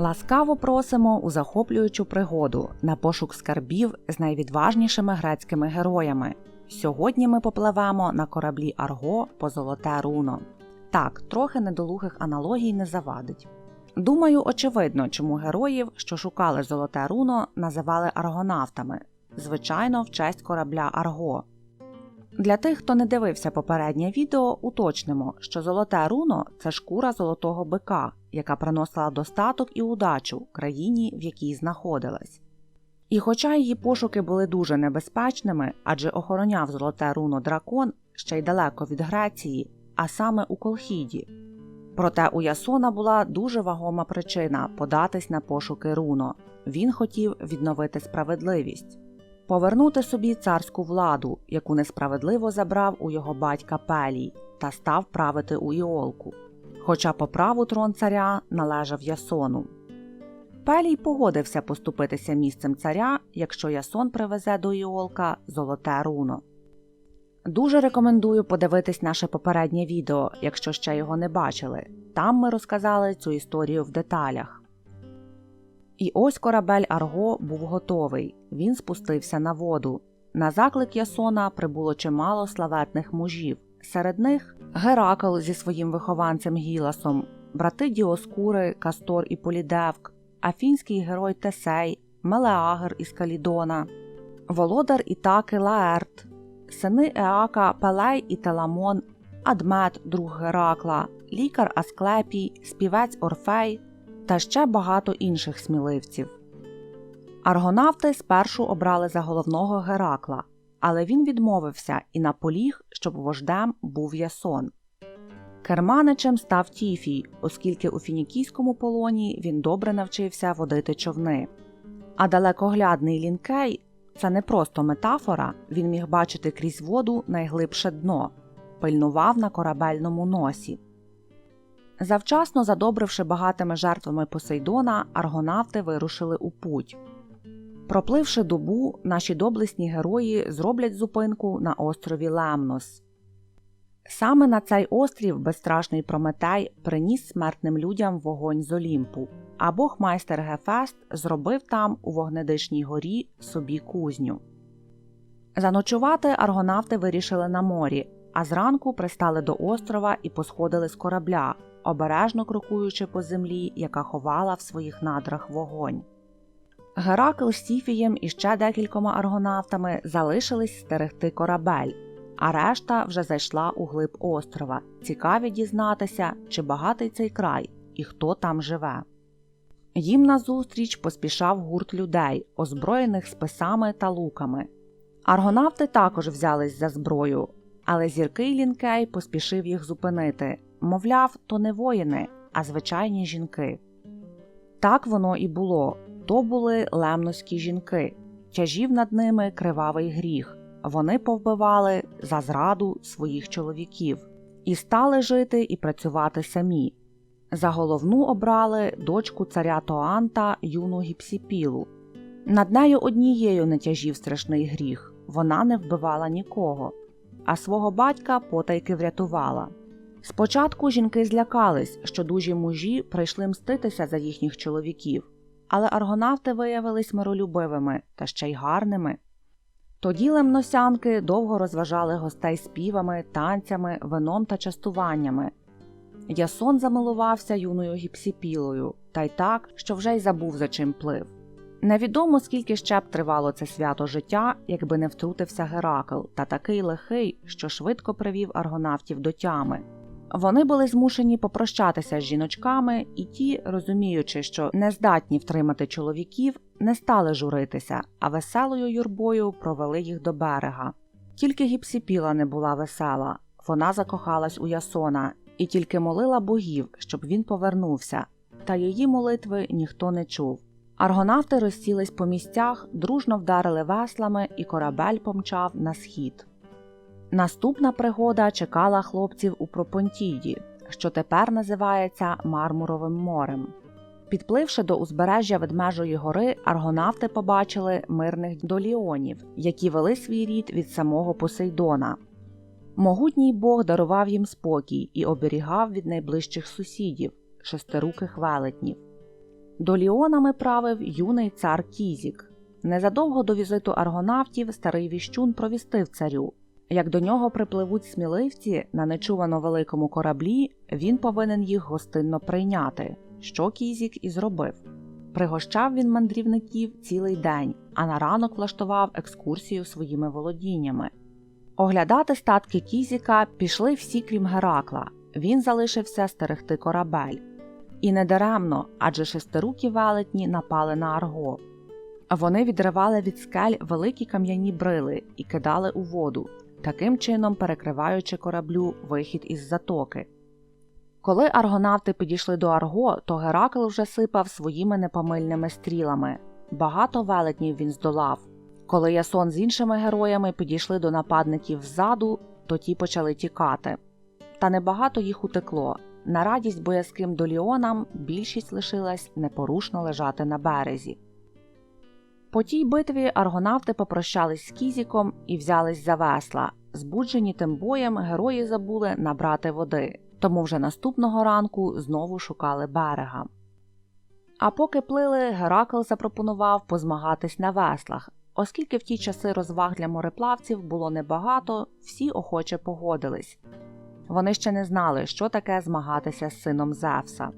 Ласкаво просимо у захоплюючу пригоду на пошук скарбів з найвідважнішими грецькими героями. Сьогодні ми попливемо на кораблі Арго по золоте руно. Так, трохи недолугих аналогій не завадить. Думаю, очевидно, чому героїв, що шукали золоте руно, називали аргонавтами, звичайно, в честь корабля Арго. Для тих, хто не дивився попереднє відео, уточнимо, що золоте руно це шкура золотого бика, яка приносила достаток і удачу країні, в якій знаходилась. І хоча її пошуки були дуже небезпечними, адже охороняв золоте руно дракон ще й далеко від Греції, а саме у Колхіді. Проте у Ясона була дуже вагома причина податись на пошуки руно він хотів відновити справедливість повернути собі царську владу, яку несправедливо забрав у його батька Пелій, та став правити у Іолку. Хоча по праву трон царя належав Ясону. Пелій погодився поступитися місцем царя, якщо Ясон привезе до Іолка золоте руно. Дуже рекомендую подивитись наше попереднє відео, якщо ще його не бачили. Там ми розказали цю історію в деталях. І ось корабель Арго був готовий. Він спустився на воду. На заклик Ясона прибуло чимало славетних мужів. Серед них Геракл зі своїм вихованцем Гіласом, брати Діоскури, Кастор і Полідевк, афінський герой Тесей, Мелеагер із Калідона, володар Ітаки Лаерт, сини Еака Пелей і Теламон, Адмет, друг Геракла, лікар Асклепій, співець Орфей та ще багато інших сміливців. Аргонавти спершу обрали за головного Геракла, але він відмовився і наполіг, щоб вождем був Ясон. Керманичем став Тіфій, оскільки у фінікійському полоні він добре навчився водити човни. А далекоглядний лінкей це не просто метафора, він міг бачити крізь воду найглибше дно, пильнував на корабельному носі. Завчасно задобривши багатими жертвами Посейдона, аргонавти вирушили у путь. Пропливши добу, наші доблесні герої зроблять зупинку на острові Лемнос. Саме на цей острів безстрашний Прометей приніс смертним людям вогонь з Олімпу, а бог майстер Гефест зробив там у вогнедишній горі собі кузню. Заночувати аргонавти вирішили на морі, а зранку пристали до острова і посходили з корабля обережно крокуючи по землі, яка ховала в своїх надрах вогонь. Геракл з Сіфієм і ще декількома аргонавтами залишились стерегти корабель, а решта вже зайшла у глиб острова, цікаві дізнатися, чи багатий цей край і хто там живе. Їм назустріч поспішав гурт людей, озброєних списами та луками. Аргонавти також взялись за зброю, але зіркий лінкей поспішив їх зупинити, Мовляв, то не воїни, а звичайні жінки. Так воно і було то були лемноські жінки, тяжів над ними кривавий гріх. Вони повбивали за зраду своїх чоловіків і стали жити і працювати самі. За головну обрали дочку царя Тоанта юну гіпсіпілу. Над нею однією не тяжів страшний гріх вона не вбивала нікого, а свого батька потайки врятувала. Спочатку жінки злякались, що дужі мужі прийшли мститися за їхніх чоловіків, але аргонавти виявились миролюбивими та ще й гарними. Тоді лемносянки довго розважали гостей співами, танцями, вином та частуваннями. Ясон замилувався юною гіпсіпілою, та й так, що вже й забув, за чим плив. Невідомо скільки ще б тривало це свято життя, якби не втрутився Геракл, та такий лихий, що швидко привів аргонавтів до тями. Вони були змушені попрощатися з жіночками, і ті, розуміючи, що не здатні втримати чоловіків, не стали журитися, а веселою юрбою провели їх до берега. Тільки гіпсіпіла не була весела, вона закохалась у Ясона і тільки молила богів, щоб він повернувся, та її молитви ніхто не чув. Аргонавти розсілись по місцях, дружно вдарили веслами, і корабель помчав на схід. Наступна пригода чекала хлопців у Пропонтіді, що тепер називається Мармуровим морем. Підпливши до узбережжя Ведмежої гори, аргонавти побачили мирних доліонів, які вели свій рід від самого Посейдона. Могутній Бог дарував їм спокій і оберігав від найближчих сусідів, шестируких велетнів. Доліонами правив юний цар Кізік. Незадовго до візиту аргонавтів старий віщун провістив царю. Як до нього припливуть сміливці на нечувано великому кораблі, він повинен їх гостинно прийняти, що Кізік і зробив. Пригощав він мандрівників цілий день, а на ранок влаштував екскурсію своїми володіннями. Оглядати статки Кізіка пішли всі, крім Геракла. Він залишився стерегти корабель. І недаремно, адже шестирукі велетні напали на Арго. Вони відривали від скель великі кам'яні брили і кидали у воду, таким чином перекриваючи кораблю вихід із затоки. Коли аргонавти підійшли до Арго, то Геракл вже сипав своїми непомильними стрілами. Багато велетнів він здолав. Коли Ясон з іншими героями підійшли до нападників ззаду, то ті почали тікати. Та небагато їх утекло. На радість боязким доліонам більшість лишилась непорушно лежати на березі. По тій битві аргонавти попрощались з Кізіком і взялись за весла. Збуджені тим боєм, герої забули набрати води, тому вже наступного ранку знову шукали берега. А поки плили, Геракл запропонував позмагатись на веслах. Оскільки в ті часи розваг для мореплавців було небагато, всі охоче погодились. Вони ще не знали, що таке змагатися з сином Зевса.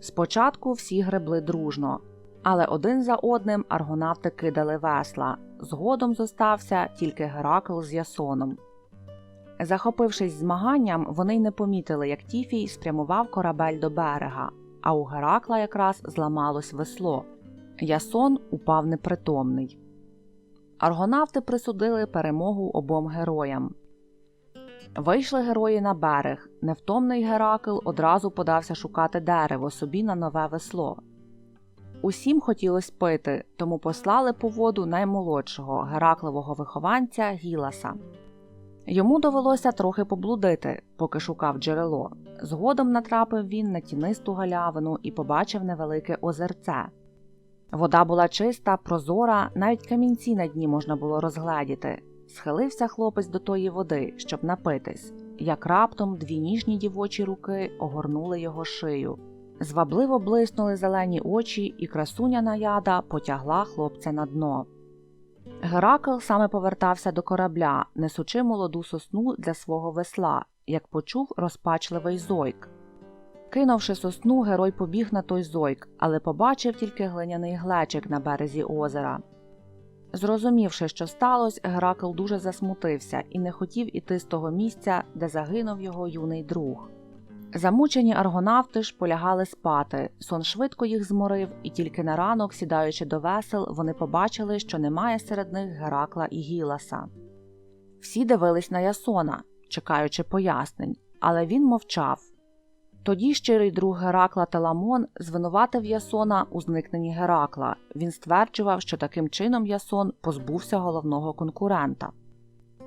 Спочатку всі гребли дружно, але один за одним аргонавти кидали весла. Згодом зостався тільки Геракл з Ясоном. Захопившись змаганням, вони й не помітили, як Тіфій спрямував корабель до берега, а у Геракла якраз зламалось весло. Ясон упав непритомний. Аргонавти присудили перемогу обом героям. Вийшли герої на берег. Невтомний Геракл одразу подався шукати дерево собі на нове весло. Усім хотілося пити, тому послали по воду наймолодшого Гераклевого вихованця Гіласа. Йому довелося трохи поблудити, поки шукав джерело. Згодом натрапив він на тінисту галявину і побачив невелике озерце. Вода була чиста, прозора, навіть камінці на дні можна було розгледіти. Схилився хлопець до тої води, щоб напитись, як раптом дві ніжні дівочі руки огорнули його шию. Звабливо блиснули зелені очі, і красуня наяда потягла хлопця на дно. Геракл саме повертався до корабля, несучи молоду сосну для свого весла, як почув розпачливий зойк. Кинувши сосну, герой побіг на той зойк, але побачив тільки глиняний глечик на березі озера. Зрозумівши, що сталося, Геракл дуже засмутився і не хотів іти з того місця, де загинув його юний друг. Замучені аргонавти ж полягали спати, сон швидко їх зморив, і тільки на ранок, сідаючи до весел, вони побачили, що немає серед них Геракла і Гіласа. Всі дивились на Ясона, чекаючи пояснень, але він мовчав. Тоді щирий друг Геракла Теламон звинуватив Ясона у зникненні Геракла. Він стверджував, що таким чином Ясон позбувся головного конкурента.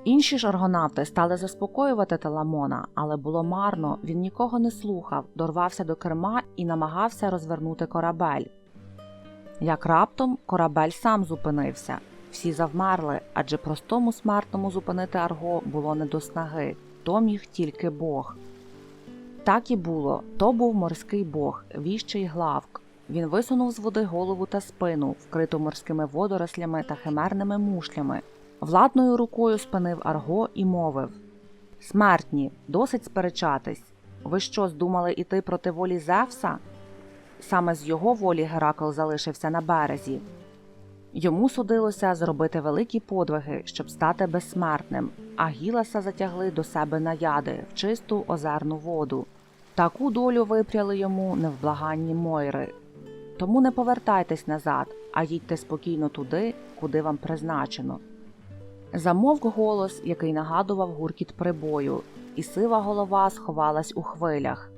Інші ж аргонавти стали заспокоювати Теламона, але було марно, він нікого не слухав, дорвався до керма і намагався розвернути корабель. Як раптом корабель сам зупинився. Всі завмерли, адже простому смертному зупинити Арго було не до снаги, то міг тільки Бог. Так і було то був морський бог, віщий главк. Він висунув з води голову та спину, вкриту морськими водорослями та химерними мушлями. Владною рукою спинив Арго і мовив Смертні, досить сперечатись. Ви що, здумали іти проти волі Зевса? Саме з його волі Геракл залишився на березі. Йому судилося зробити великі подвиги, щоб стати безсмертним, а Гіласа затягли до себе на яди в чисту озерну воду. Таку долю випряли йому невблаганні Мойри. Тому не повертайтесь назад, а їдьте спокійно туди, куди вам призначено. Замовк голос, який нагадував гуркіт прибою, і сива голова сховалась у хвилях.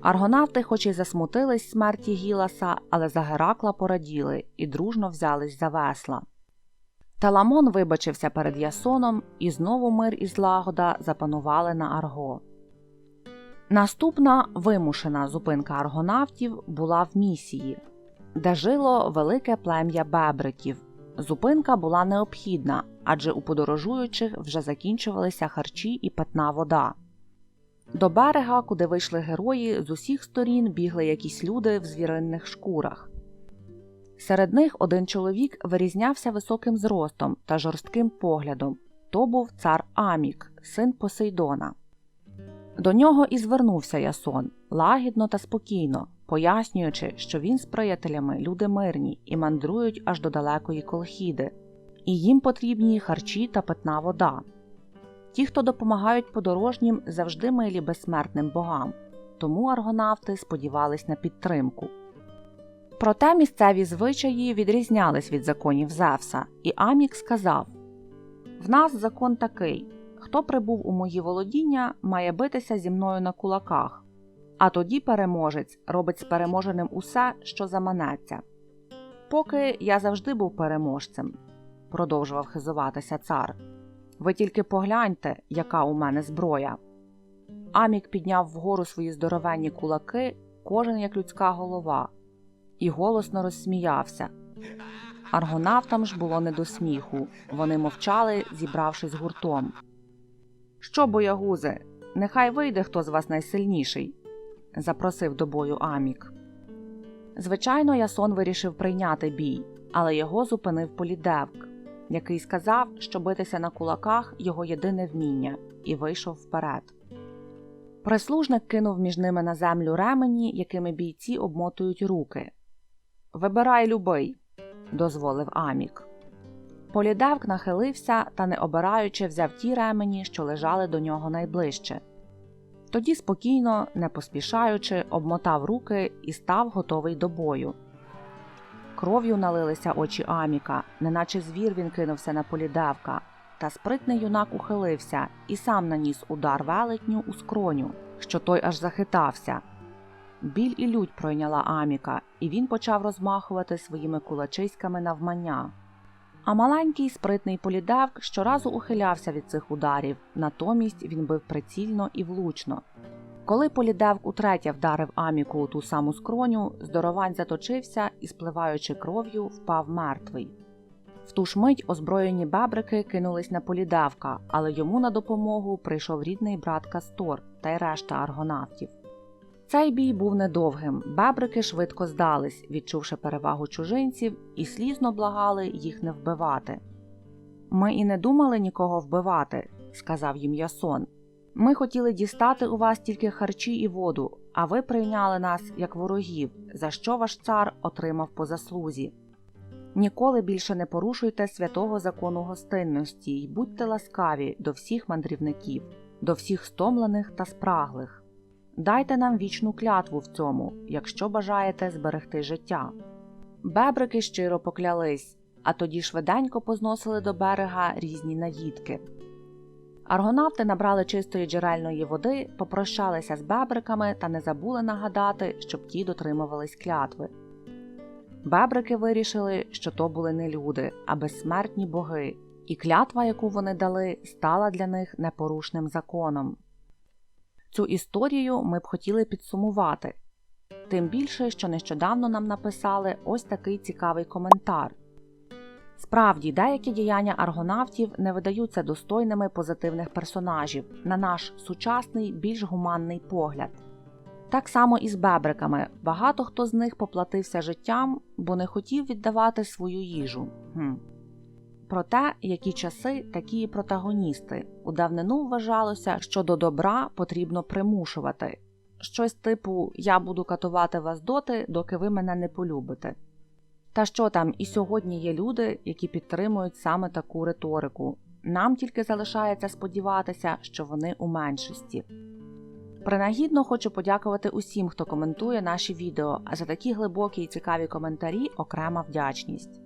Аргонавти, хоч і засмутились смерті Гіласа, але за Геракла пораділи і дружно взялись за весла. Таламон вибачився перед Ясоном, і знову мир і злагода запанували на Арго. Наступна вимушена зупинка аргонавтів була в місії, де жило велике плем'я бебриків. Зупинка була необхідна, адже у подорожуючих вже закінчувалися харчі і питна вода. До берега, куди вийшли герої, з усіх сторін бігли якісь люди в звіринних шкурах. Серед них один чоловік вирізнявся високим зростом та жорстким поглядом. То був цар Амік, син Посейдона. До нього і звернувся Ясон лагідно та спокійно, пояснюючи, що він з приятелями люди мирні і мандрують аж до далекої колхіди, і їм потрібні харчі та питна вода. Ті, хто допомагають подорожнім, завжди милі безсмертним богам, тому аргонавти сподівались на підтримку. Проте місцеві звичаї відрізнялись від законів Зевса, і Амік сказав В нас закон такий хто прибув у мої володіння, має битися зі мною на кулаках, а тоді переможець робить з переможеним усе, що заманеться. Поки я завжди був переможцем, продовжував хизуватися цар. Ви тільки погляньте, яка у мене зброя. Амік підняв вгору свої здоровенні кулаки, кожен як людська голова, і голосно розсміявся. Аргонавтам ж було не до сміху. Вони мовчали, зібравшись гуртом. Що, боягузи, нехай вийде хто з вас найсильніший, запросив до бою Амік. Звичайно, Ясон вирішив прийняти бій, але його зупинив полідевк, який сказав, що битися на кулаках його єдине вміння, і вийшов вперед. Прислужник кинув між ними на землю ремені, якими бійці обмотують руки. Вибирай любий, дозволив Амік. Полідевк нахилився та, не обираючи, взяв ті ремені, що лежали до нього найближче. Тоді спокійно, не поспішаючи, обмотав руки і став готовий до бою. Кров'ю налилися очі Аміка, неначе звір він кинувся на полідевка, та спритний юнак ухилився і сам наніс удар велетню у скроню, що той аж захитався. Біль і лють пройняла Аміка, і він почав розмахувати своїми кулачиськами навмання. А маленький спритний полідевк щоразу ухилявся від цих ударів, натомість він бив прицільно і влучно. Коли полідевк утретє вдарив Аміку у ту саму скроню, здоровань заточився і, спливаючи кров'ю, впав мертвий. В ту ж мить озброєні бебрики кинулись на полідевка, але йому на допомогу прийшов рідний брат Кастор та й решта аргонавтів. Цей бій був недовгим. Бебрики швидко здались, відчувши перевагу чужинців, і слізно благали їх не вбивати. Ми і не думали нікого вбивати, сказав їм Ясон. Ми хотіли дістати у вас тільки харчі і воду, а ви прийняли нас як ворогів, за що ваш цар отримав по заслузі. Ніколи більше не порушуйте святого закону гостинності й будьте ласкаві до всіх мандрівників, до всіх стомлених та спраглих. Дайте нам вічну клятву в цьому, якщо бажаєте зберегти життя. Бебрики щиро поклялись, а тоді швиденько позносили до берега різні наїдки. Аргонавти набрали чистої джерельної води, попрощалися з бебриками та не забули нагадати, щоб ті дотримувались клятви. Бебрики вирішили, що то були не люди, а безсмертні боги, і клятва, яку вони дали, стала для них непорушним законом. Цю історію ми б хотіли підсумувати, тим більше, що нещодавно нам написали ось такий цікавий коментар. Справді, деякі діяння аргонавтів не видаються достойними позитивних персонажів на наш сучасний, більш гуманний погляд. Так само і з бебриками багато хто з них поплатився життям, бо не хотів віддавати свою їжу. Хм. Проте, які часи, такі протагоністи. У давнину вважалося, що до добра потрібно примушувати щось типу Я буду катувати вас доти, доки ви мене не полюбите. Та що там, і сьогодні є люди, які підтримують саме таку риторику. Нам тільки залишається сподіватися, що вони у меншості. Принагідно хочу подякувати усім, хто коментує наші відео, а за такі глибокі і цікаві коментарі окрема вдячність.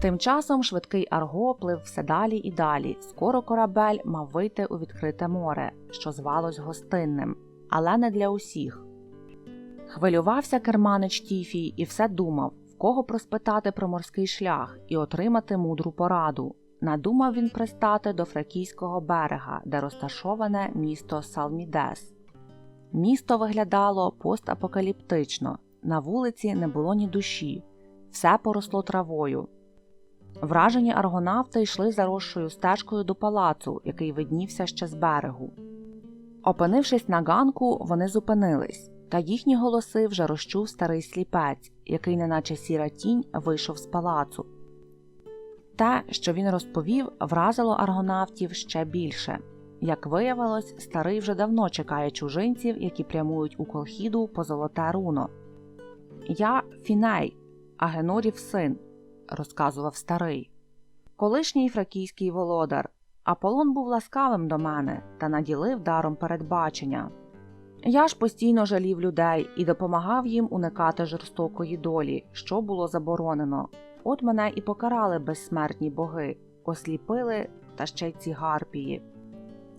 Тим часом швидкий Арго плив все далі і далі. Скоро корабель мав вийти у відкрите море, що звалось гостинним, але не для усіх. Хвилювався керманич Тіфій і все думав, в кого проспитати про морський шлях і отримати мудру пораду. Надумав він пристати до фракійського берега, де розташоване місто Салмідес. Місто виглядало постапокаліптично, на вулиці не було ні душі, все поросло травою. Вражені аргонавти йшли заросшою стежкою до палацу, який виднівся ще з берегу. Опинившись на ганку, вони зупинились, та їхні голоси вже розчув старий сліпець, який, неначе сіра тінь, вийшов з палацу. Те, що він розповів, вразило аргонавтів ще більше. Як виявилось, старий вже давно чекає чужинців, які прямують у колхіду по золоте руно. Я Фіней, Агенорів син, розказував старий. Колишній фракійський володар. Аполлон був ласкавим до мене та наділив даром передбачення. Я ж постійно жалів людей і допомагав їм уникати жорстокої долі, що було заборонено. От мене і покарали безсмертні боги, осліпили та ще й ці гарпії.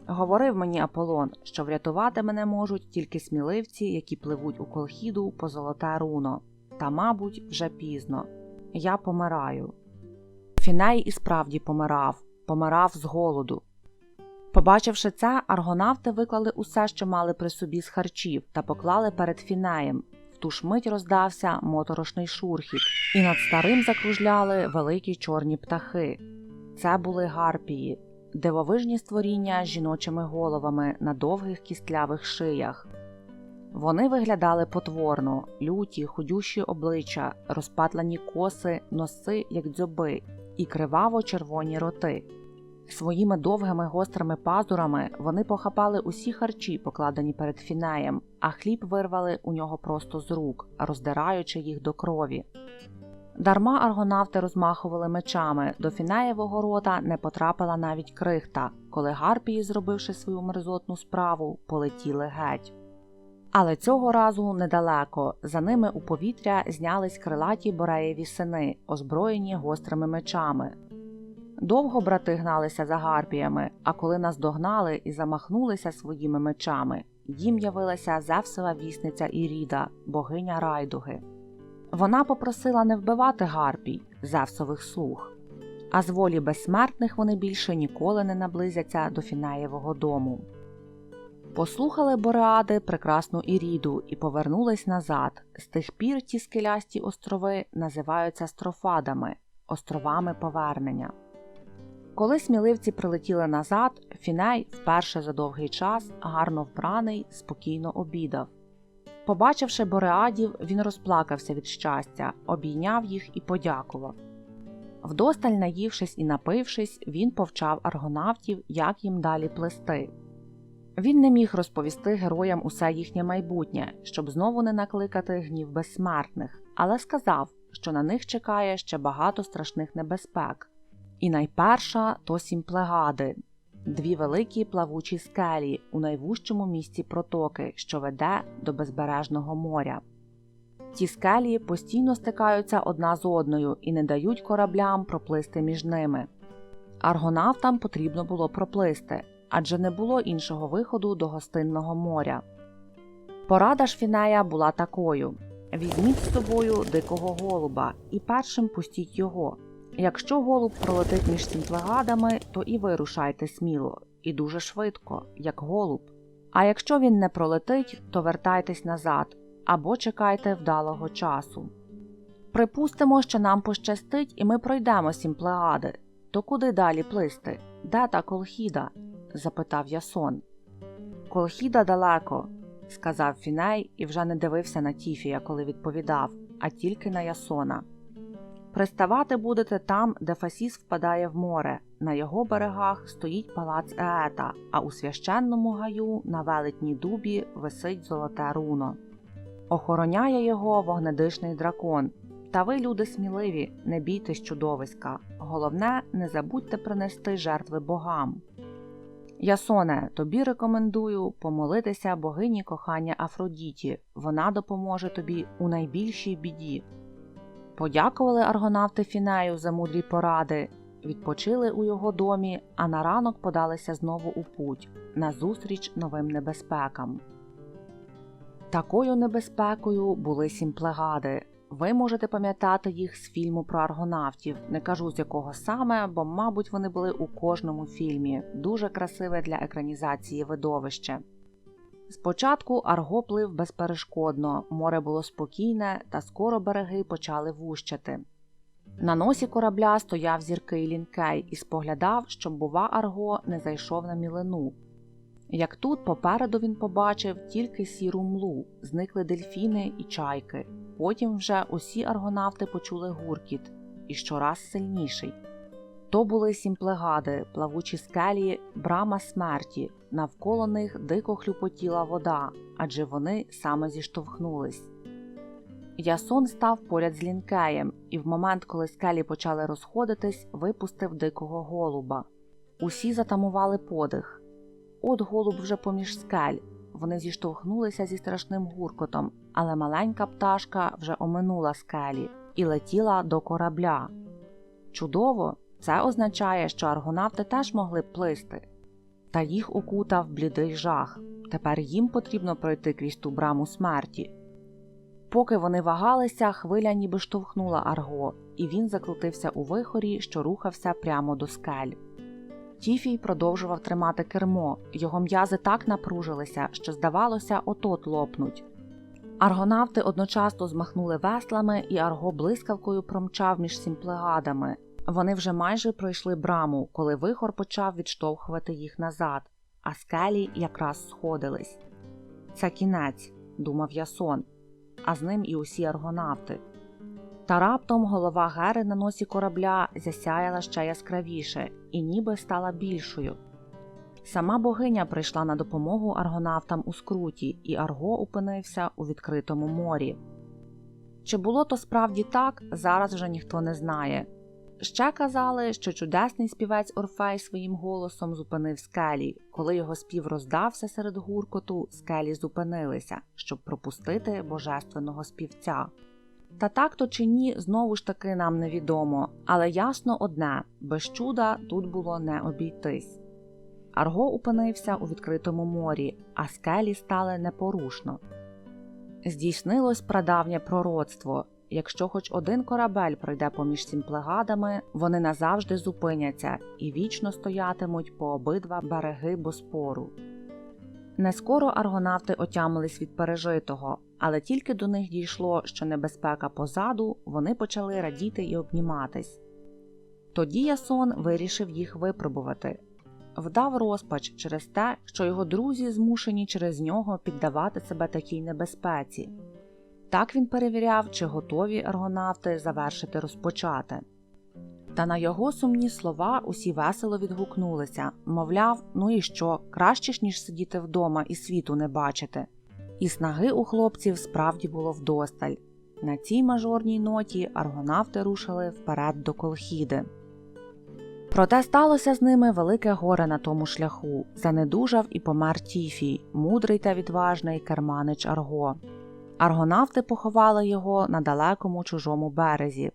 Говорив мені Аполлон, що врятувати мене можуть тільки сміливці, які пливуть у колхіду по золоте руно, та, мабуть, вже пізно. Я помираю. Фіней і справді помирав, помирав з голоду. Побачивши це, аргонавти виклали усе, що мали при собі з харчів, та поклали перед фінеєм. В ту ж мить роздався моторошний шурхіт, і над старим закружляли великі чорні птахи. Це були гарпії, дивовижні створіння з жіночими головами на довгих кістлявих шиях. Вони виглядали потворно, люті, худющі обличчя, розпатлані коси, носи, як дзьоби, і криваво червоні роти. Своїми довгими гострими пазурами вони похапали усі харчі, покладені перед фінеєм, а хліб вирвали у нього просто з рук, роздираючи їх до крові. Дарма аргонавти розмахували мечами, до фінеєвого рота не потрапила навіть крихта, коли гарпії, зробивши свою мерзотну справу, полетіли геть. Але цього разу недалеко, за ними у повітря знялись крилаті бореєві сини, озброєні гострими мечами. Довго брати гналися за гарпіями, а коли нас догнали і замахнулися своїми мечами, їм явилася Зевсова вісниця Іріда, богиня райдуги. Вона попросила не вбивати гарпій, Зевсових слуг, а з волі безсмертних вони більше ніколи не наблизяться до Фінаєвого дому. Послухали Бореади прекрасну Іріду і повернулись назад. З тих пір ті скелясті острови називаються строфадами, островами повернення. Коли сміливці прилетіли назад, Фіней вперше за довгий час, гарно вбраний, спокійно обідав. Побачивши Бореадів, він розплакався від щастя, обійняв їх і подякував. Вдосталь наївшись і напившись, він повчав аргонавтів, як їм далі плести. Він не міг розповісти героям усе їхнє майбутнє, щоб знову не накликати гнів безсмертних, але сказав, що на них чекає ще багато страшних небезпек. І найперша то сімплегади дві великі плавучі скелі у найвужчому місці протоки, що веде до безбережного моря. Ті скелі постійно стикаються одна з одною і не дають кораблям проплисти між ними. Аргонавтам потрібно було проплисти, адже не було іншого виходу до гостинного моря. Порада ж Фінея була такою: візьміть з собою дикого голуба і першим пустіть його. Якщо голуб пролетить між сімплегадами, то і ви рушайте сміло, і дуже швидко, як голуб. А якщо він не пролетить, то вертайтесь назад або чекайте вдалого часу. Припустимо, що нам пощастить, і ми пройдемо сімплегади. То куди далі плисти? Де та колхіда? Запитав Ясон. Колхіда далеко, сказав Фіней і вже не дивився на Тіфія, коли відповідав, а тільки на Ясона. Приставати будете там, де Фасіс впадає в море. На його берегах стоїть палац Еета, а у священному гаю на велетній дубі висить золоте руно. Охороняє його вогнедишний дракон. Та ви, люди сміливі, не бійтесь чудовиська. Головне, не забудьте принести жертви богам. Ясоне, тобі рекомендую помолитися богині кохання Афродіті. Вона допоможе тобі у найбільшій біді. Подякували аргонавти Фінею за мудрі поради, відпочили у його домі, а на ранок подалися знову у путь назустріч новим небезпекам. Такою небезпекою були сімплегади. Ви можете пам'ятати їх з фільму про аргонавтів. Не кажу з якого саме, бо, мабуть, вони були у кожному фільмі. Дуже красиве для екранізації видовище. Спочатку Арго плив безперешкодно, море було спокійне, та скоро береги почали вущати. На носі корабля стояв зіркий лінкей і споглядав, щоб, бува, Арго не зайшов на мілину. Як тут попереду він побачив тільки сіру млу, зникли дельфіни і чайки. Потім вже усі аргонавти почули гуркіт і щораз сильніший. То були сімплегади, плавучі скелі, брама смерті, навколо них дико хлюпотіла вода, адже вони саме зіштовхнулись. Ясон став поряд з лінкеєм, і в момент, коли скелі почали розходитись, випустив дикого голуба. Усі затамували подих. От голуб вже поміж скель. Вони зіштовхнулися зі страшним гуркотом, але маленька пташка вже оминула скелі і летіла до корабля. Чудово! Це означає, що аргонавти теж могли б плисти. Та їх окутав блідий жах. Тепер їм потрібно пройти крізь ту браму смерті. Поки вони вагалися, хвиля ніби штовхнула Арго, і він закрутився у вихорі, що рухався прямо до скель. Тіфій продовжував тримати кермо, його м'язи так напружилися, що, здавалося, отот лопнуть. Аргонавти одночасно змахнули веслами, і Арго блискавкою промчав між сімплегадами. Вони вже майже пройшли браму, коли вихор почав відштовхувати їх назад, а скелі якраз сходились. Це кінець, думав Ясон, а з ним і усі аргонавти. Та раптом голова Гери на носі корабля засяяла ще яскравіше і ніби стала більшою. Сама богиня прийшла на допомогу аргонавтам у скруті, і Арго опинився у відкритому морі. Чи було то справді так, зараз вже ніхто не знає. Ще казали, що чудесний співець Орфей своїм голосом зупинив скелі. Коли його спів роздався серед гуркоту, скелі зупинилися, щоб пропустити божественного співця. Та так то чи ні, знову ж таки нам невідомо, але ясно одне без чуда тут було не обійтись. Арго опинився у відкритому морі, а скелі стали непорушно. Здійснилось прадавнє пророцтво якщо хоч один корабель пройде поміж сімплегадами, вони назавжди зупиняться і вічно стоятимуть по обидва береги Боспору. Не скоро аргонавти отямились від пережитого, але тільки до них дійшло, що небезпека позаду, вони почали радіти і обніматись. Тоді Ясон вирішив їх випробувати. Вдав розпач через те, що його друзі змушені через нього піддавати себе такій небезпеці. Так він перевіряв, чи готові аргонавти завершити розпочати. Та на його сумні слова усі весело відгукнулися мовляв, ну і що, краще ж ніж сидіти вдома і світу не бачити. І снаги у хлопців справді було вдосталь. На цій мажорній ноті аргонавти рушили вперед до Колхіди. Проте сталося з ними велике горе на тому шляху занедужав і помер Тіфій, мудрий та відважний керманич Арго. Аргонавти поховали його на далекому чужому березі.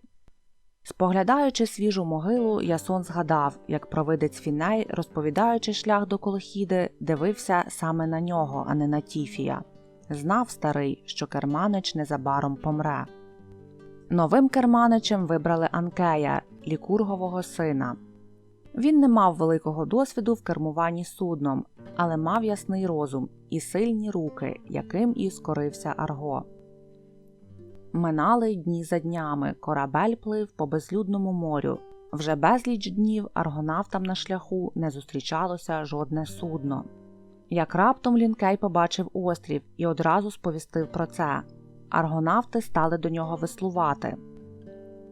Споглядаючи свіжу могилу, Ясон згадав, як провидець Фіней, розповідаючи шлях до Колхіди, дивився саме на нього, а не на Тіфія. Знав старий, що керманич незабаром помре. Новим керманичем вибрали Анкея, лікургового сина. Він не мав великого досвіду в кермуванні судном, але мав ясний розум і сильні руки, яким і скорився Арго. Минали дні за днями, корабель плив по безлюдному морю. Вже безліч днів аргонавтам на шляху не зустрічалося жодне судно. Як раптом Лінкей побачив острів і одразу сповістив про це. Аргонавти стали до нього веслувати.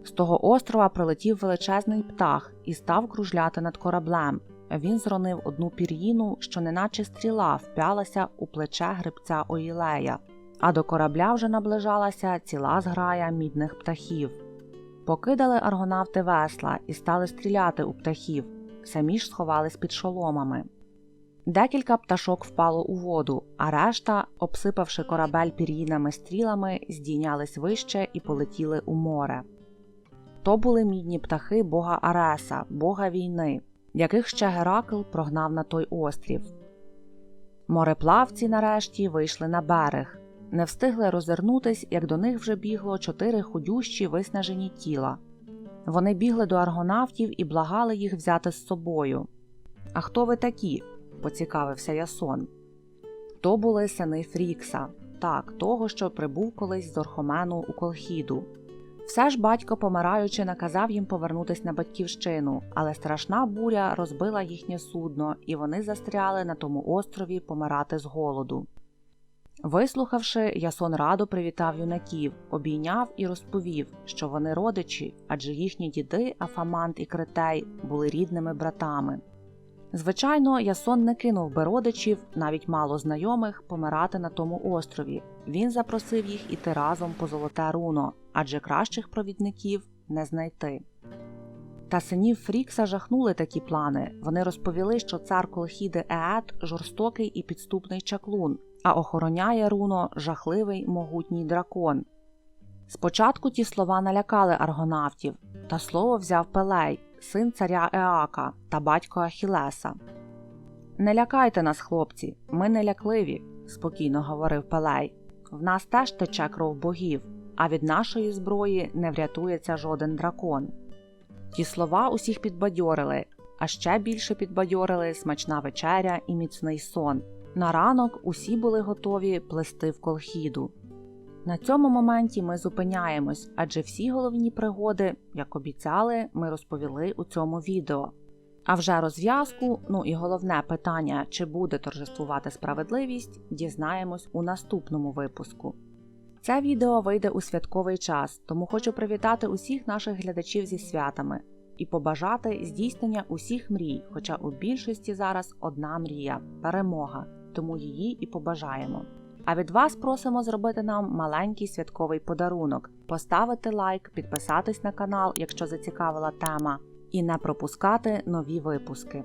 З того острова прилетів величезний птах і став кружляти над кораблем. Він зронив одну пір'їну, що неначе стріла вп'ялася у плече грибця Оїлея, а до корабля вже наближалася ціла зграя мідних птахів. Покидали аргонавти весла і стали стріляти у птахів, самі ж сховались під шоломами. Декілька пташок впало у воду, а решта, обсипавши корабель пір'їнами стрілами, здійнялись вище і полетіли у море. То були мідні птахи бога Ареса, бога війни, яких ще Геракл прогнав на той острів. Мореплавці нарешті вийшли на берег, не встигли розвернутись, як до них вже бігло чотири худющі виснажені тіла. Вони бігли до аргонавтів і благали їх взяти з собою. А хто ви такі? Поцікавився Ясон. То були сини Фрікса, так, того, що прибув колись з Орхомену у Колхіду. Все ж батько, помираючи, наказав їм повернутися на батьківщину, але страшна буря розбила їхнє судно, і вони застряли на тому острові помирати з голоду. Вислухавши, Ясон радо привітав юнаків, обійняв і розповів, що вони родичі, адже їхні діди, Афамант і Критей, були рідними братами. Звичайно, Ясон не кинув би родичів, навіть мало знайомих, помирати на тому острові. Він запросив їх іти разом по золоте руно, адже кращих провідників не знайти. Та синів Фрікса жахнули такі плани. Вони розповіли, що цар Колхіди Еет жорстокий і підступний чаклун, а охороняє руно жахливий могутній дракон. Спочатку ті слова налякали аргонавтів, та слово взяв Пелей, син царя Еака та батько Ахілеса. Не лякайте нас, хлопці, ми не лякливі, спокійно говорив Пелей. В нас теж тече кров богів, а від нашої зброї не врятується жоден дракон. Ті слова усіх підбадьорили, а ще більше підбадьорили смачна вечеря і міцний сон. На ранок усі були готові плести в колхіду. На цьому моменті ми зупиняємось, адже всі головні пригоди, як обіцяли, ми розповіли у цьому відео. А вже розв'язку, ну і головне питання, чи буде торжествувати справедливість, дізнаємось у наступному випуску. Це відео вийде у святковий час, тому хочу привітати усіх наших глядачів зі святами і побажати здійснення усіх мрій, хоча у більшості зараз одна мрія перемога, тому її і побажаємо. А від вас просимо зробити нам маленький святковий подарунок, поставити лайк, підписатись на канал, якщо зацікавила тема, і не пропускати нові випуски.